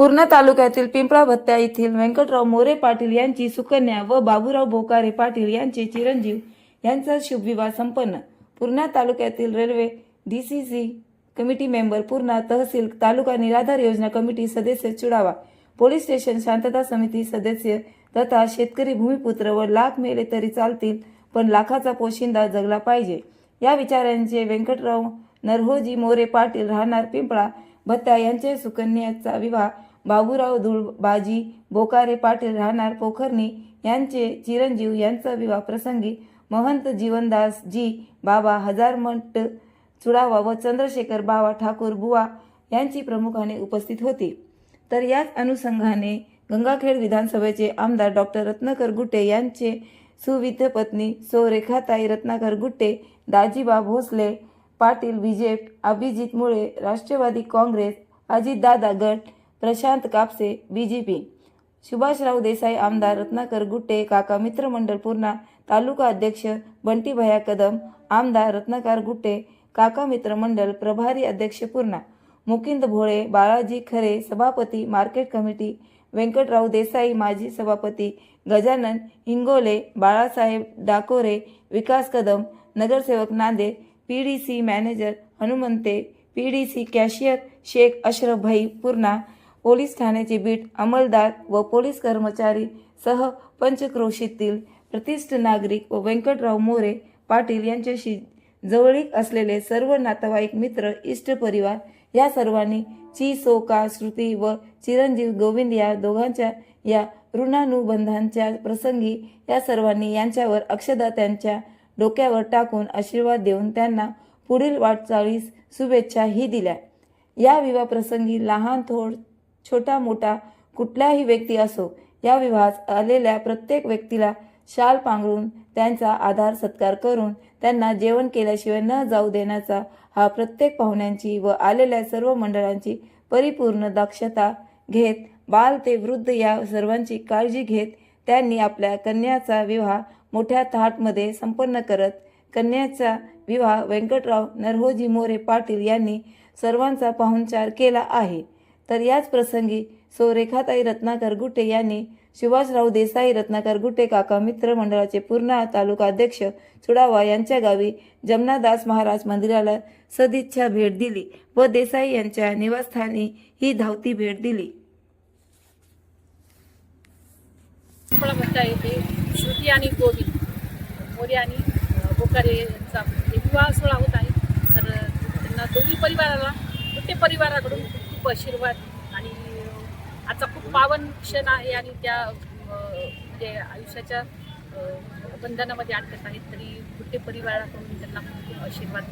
पूर्णा तालुक्यातील पिंपळा भत्त्या येथील व्यंकटराव मोरे पाटील यांची सुकन्या व बाबूराव बोकारे पाटील यांचे चिरंजीव यांचा शुभविवाह संपन्न. पूर्णा तालुक्यातील railway DCC committee member Purna तहसील तालुका निराधार योजना कमिटी सदस्य चुडावा. पोलीस स्टेशन शांतता समिती सदस्य तथा शेतकरी भूमिपुत्र व लाख मेले तरी चालतील पण लाखाचा पोशिंदा जगला पाहिजे. या विचारांचे व्यंकटराव नरहोजी मोरे पाटील राहणार पिंपळा भत्ता यांचे सुकन्याचा विवाह बाबूराव धुळबाजी बोकारे पाटील राहणार पोखरणी यांचे चिरंजीव यांचा विवाह प्रसंगी महंत जीवनदास जी बाबा हजारमठ चुडावा व चंद्रशेखर बाबा ठाकूर बुवा यांची प्रमुखाने उपस्थित होती. तर याच अनुषंगाने गंगाखेड विधानसभेचे आमदार डॉक्टर रत्नाकर गुट्टे यांचे सुविध पत्नी सो रेखाताई रत्नाकर गुट्टे दाजीबा भोसले पाटील विजेप अभिजित मुळे राष्ट्रवादी काँग्रेस अजितदादा गट प्रशांत कापसे बीजेपी सुभाषराव देसाई आमदार रत्नाकर गुट्टे काका मित्रमंडळ पूर्णा तालुका अध्यक्ष बंटीभया कदम आमदार रत्नाकर गुट्टे काका मित्रमंडळ प्रभारी अध्यक्ष पूर्णा मुकिंद भोळे बाळाजी खरे सभापती मार्केट कमिटी व्यंकटराव देसाई माजी सभापती गजानन हिंगोले बाळासाहेब डाकोरे विकास कदम नगरसेवक Nande P D C manager Hanumante P D C cashier Sheikh Ashraf Bhai Purna police ठाण्याचे बीट अंमलदार व पोलीस कर्मचारी सह पंचक्रोशीतील प्रतिष्ठ नागरिक व व्यंकटराव मोरे पाटील यांच्याशी जवळीक असलेले सर्व नातेवाईक मित्र इष्ट परिवार या सर्वांनी ची सोका श्रुती व चिरंजीव गोविंद या दोघांच्या या ऋणानुबंधांच्या प्रसंगी या सर्वांनी यांच्यावर अक्षदा त्यांच्या डोक्यावर टाकून आशीर्वाद देऊन त्यांना पुढील वाटचाळीस शुभेच्छाही दिल्या. या विवाहप्रसंगी लहान थोड छोटा मोठा कुठलाही व्यक्ती असो या विवाहात आलेल्या प्रत्येक व्यक्तीला शाल पांघरून त्यांचा आधार सत्कार करून त्यांना जेवण केल्याशिवाय न जाऊ देण्याचा हा प्रत्येक पाहुण्यांची व आलेल्या सर्व मंडळांची परिपूर्ण दक्षता घेत बाल ते वृद्ध या सर्वांची काळजी घेत त्यांनी आपल्या कन्याचा विवाह मोठ्या थाटमध्ये संपन्न करत कन्याचा विवाह व्यंकटराव नरहोजी मोरे पाटील यांनी सर्वांचा पाहुणचार केला आहे. तर याच प्रसंगी सो रेखाताई रत्नाकर गुट्टे यांनी सुभाषराव देसाई रत्नाकर गुट्टे काका मित्र मंडळाचे पूर्णा तालुका अध्यक्ष चुडावा यांच्या गावी जमनादास महाराज मंदिराला सदिच्छा भेट दिली व देसाई यांच्या निवासस्थानी ही धावती भेट दिली. फळ म्हणता येते श्रुती आणि गोविंद मोरे आणि बोकारे यांचा विवाह सोहळा होत आहे. तर त्यांना दोन्ही परिवाराला कुठे परिवाराकडून खूप आशीर्वाद आणि आजचा खूप पावन क्षण आहे आणि त्या म्हणजे आयुष्याच्या बंधनामध्ये अटकत आहेत. तरी कुठे परिवाराकडून त्यांना खूप आशीर्वाद